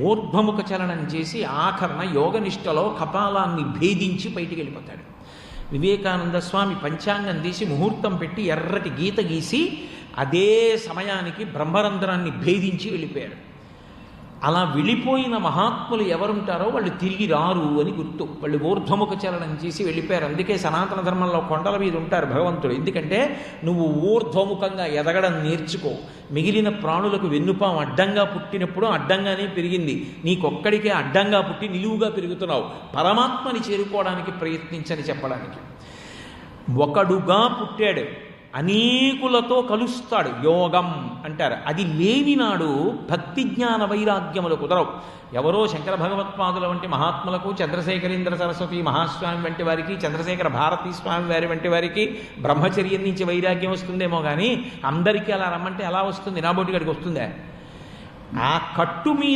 ఊర్ధ్వముఖ చలనం చేసి ఆఖరణ యోగనిష్టలో కపాలాన్ని భేదించి బయటికి వెళ్ళిపోతాడు. వివేకానంద స్వామి పంచాంగం తీసి ముహూర్తం పెట్టి ఎర్రటి గీత గీసి అదే సమయానికి బ్రహ్మరంధ్రాన్ని భేదించి వెళ్ళిపోయాడు. అలా వెళ్ళిపోయిన మహాత్ములు ఎవరుంటారో వాళ్ళు తిరిగి రారు అని గుర్తు. వాళ్ళు ఊర్ధ్వముఖ చలనం చేసి వెళ్ళిపోయారు. అందుకే సనాతన ధర్మంలో కొండల మీద ఉంటారు భగవంతుడు. ఎందుకంటే నువ్వు ఊర్ధ్వముఖంగా ఎదగడం నేర్చుకో. మిగిలిన ప్రాణులకు వెన్నుపాం అడ్డంగా పుట్టినప్పుడు అడ్డంగానే పెరిగింది. నీకొక్కడికే అడ్డంగా పుట్టి నిలువుగా పెరుగుతున్నావు. పరమాత్మని చేరుకోవడానికి ప్రయత్నించని చెప్పడానికి. ఒకడుగా పుట్టాడు. అనేకులతో కలుస్తాడు. యోగం అంటారు. అది లేనినాడు భక్తి జ్ఞాన వైరాగ్యములు కుదరవు. ఎవరో శంకర భగవత్పాదుల వంటి మహాత్ములకు చంద్రశేఖరేంద్ర సరస్వతి మహాస్వామి వంటి వారికి చంద్రశేఖర భారతీ స్వామి వారి వంటి వారికి బ్రహ్మచర్యం నుంచి వైరాగ్యం వస్తుందేమో కానీ అందరికీ అలా రమ్మంటే ఎలా వస్తుంది? నాబోటిగాడికి వస్తుందే? ఆ కట్టు మీద